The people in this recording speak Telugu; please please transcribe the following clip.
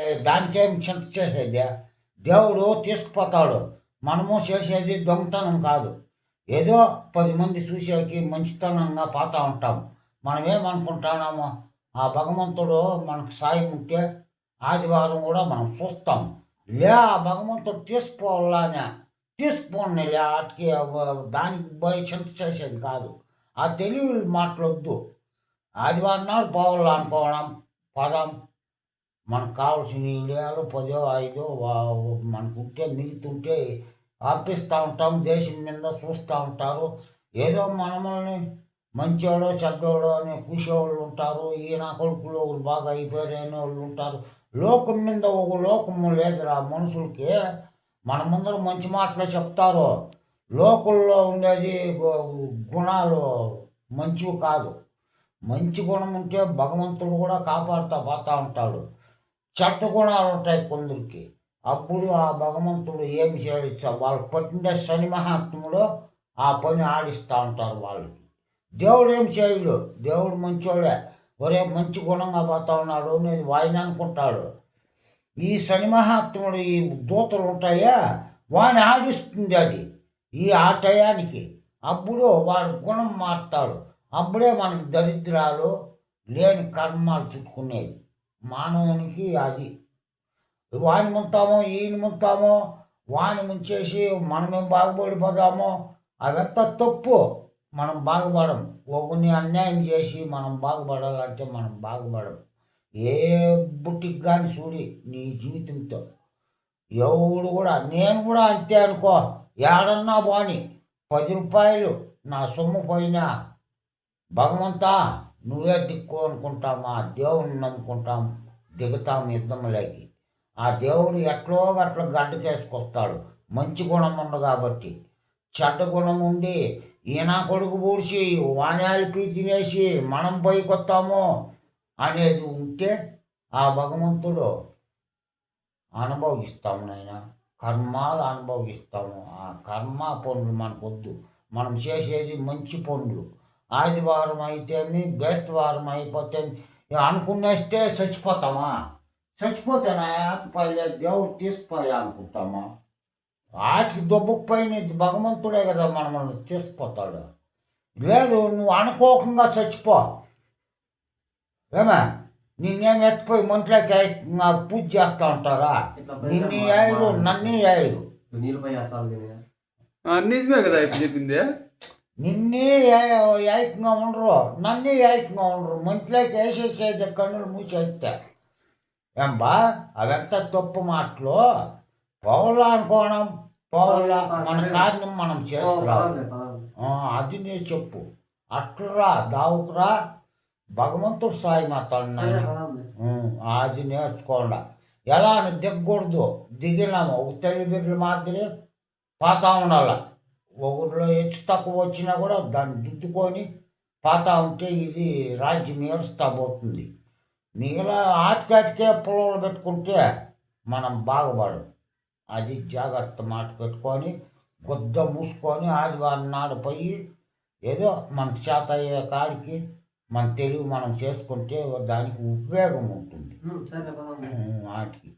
దానికేం చింత చేసేది దేవుడు తీసుకుపోతాడు. మనము చేసేది దొంగతనం కాదు. ఏదో పది మంది చూసేకి మంచితనంగా పోతా ఉంటాం. మనం ఏమనుకుంటున్నామో ఆ భగవంతుడు మనకు సాయం ఉంటే ఆదివారం కూడా మనం చూస్తాం. లే ఆ భగవంతుడు తీసుకోవాలనే తీసుకుపోండి లే వాటికి దానికి పోయి చింత చేసేది కాదు. ఆ తెలివి మాటలొద్దు ఆదివారం నాడు పోవాలనుకోవడం పదం. మనకు కావాల్సిన ఇండియాలో పదో ఐదో వా- మనకు ఉంటే మిగుతుంటే పంపిస్తూ ఉంటాం దేశం మీద చూస్తూ ఉంటారు. ఏదో మనమల్ని మంచోడో చెడ్డోడో అని కూసేవాళ్ళు ఉంటారు. ఈయన కొడుకులు ఒకరు బాగా అయిపోయారు అనే వాళ్ళు ఉంటారు. లోకం మీద ఒక లోకము లేదురా మనుషులకి. మన ముందర మంచి మాటలు చెప్తారు. లోకల్లో ఉండేది గుణాలు మంచివి కాదు. మంచి గుణం ఉంటే భగవంతుడు కూడా కాపాడుతూ పోతూ ఉంటాడు. చెడ్డ గుణాలు ఉంటాయి కొందరికి. అప్పుడు ఆ భగవంతుడు ఏం చేయిస్తా వాళ్ళు పట్టిన శని మహాత్ముడు ఆ పని ఆడిస్తూ ఉంటారు వాళ్ళకి. దేవుడు ఏం చేయడు? దేవుడు మంచోడే. ఒరే మంచి గుణంగా పోతా ఉన్నాడు నేను వాయిన అనుకుంటాడు. ఈ శని మహాత్ముడు ఈ దూతలు ఉంటాయా? వాడిని ఆడిస్తుంది అది ఈ ఆ టయానికి. అప్పుడు వాడు గుణం మారుతాడు. అప్పుడే మనకి దరిద్రాలు లేని కర్మాలు చుట్టుకునేది మానవునికి అది. వాని ముంతామో ఈయన ముంతామో వాని ముంచేసి మనమే బాగుపడిపోతామో అవంతా తప్పు. మనం బాగుపడం. ఒకరిని అన్యాయం చేసి మనం బాగుపడాలంటే మనం బాగుపడం. ఏ బుట్టికి కానీ చూడి నీ జీవితంతో. ఎవడు కూడా నేను కూడా అంతే అనుకో. ఏడన్నా పోని పది రూపాయలు నా సొమ్ము పోయినా భగవంతా నువ్వే దిక్కు అనుకుంటామా? దేవుణ్ణి నమ్ముకుంటాం. దిగుతాం యుద్ధంలోకి. ఆ దేవుడు ఎట్లో అట్లా గడ్డకేసుకొస్తాడు మంచి గుణం ఉంది కాబట్టి. చెడ్డ గుణం ఉండి ఈయన కొడుకు పూడ్చి వాణ్యాలకి తినేసి మనం పైకొత్తాము అనేది ఉంటే ఆ భగవంతుడు అనుభవిస్తాము నాయన. కర్మాలు అనుభవిస్తాము. ఆ కర్మ పనులు మనకొద్దు. మనం చేసేది మంచి పనులు. ఆదివారం అయితేమి బేస్తవారం అయిపోతే అనుకునేస్తే చచ్చిపోతామా? చచ్చిపోతేనా? పల్లె దేవుడు తీసుకుపోయా అనుకుంటామా? వాటికి దొబ్బకు పైన భగవంతుడే కదా మనం తీసుకుపోతాడు లేదు నువ్వు అనుకోకుండా చచ్చిపో. ఏమా? నిన్నేం ఎత్తిపోయి మొంట్లోకి నా పూజ చేస్తా ఉంటారా? నిన్ను ఏయరు నన్ను ఏయరు. ఆ, నిజమే కదా ఇప్పుడు చెప్పింది. నిన్నే ఏకంగా ఉండరు. నన్నే ఏకంగా ఉండరు. మంచిలోకి వేసేసేది కన్నులు మూసేస్తే ఏంబా అవంతా తప్పు మాటలు. పోవాలా అనుకోవడం? పోవాలా? మన కార్యం మనం ఆ, అది నేను చెప్పు. అట్లరా దావుకురా. భగవంతుడు సాయి ఉం, అది నేర్చుకోండి ఎలా అని దిగకూడదు. దిగినాము. ఒక తల్లిదండ్రుల మాదిరి. పాతా ఉండాల. ఒకటిలో హెచ్చు తక్కువ వచ్చినా కూడా దాన్ని దిద్దుకొని పాతా ఉంటే ఇది రాజ్యం ఏడుస్తా పోతుంది. మిగిలిన ఆటికాటికే పొలంలో పెట్టుకుంటే మనం బాగుపడం అది జాగ్రత్త మాట పెట్టుకొని గుద్ద మూసుకొని ఆదివారం నాడు పోయి ఏదో మనకు చేత అయ్యే కాడికి మన తెలివి మనం చేసుకుంటే దానికి ఉపయోగం ఉంటుంది. వాటికి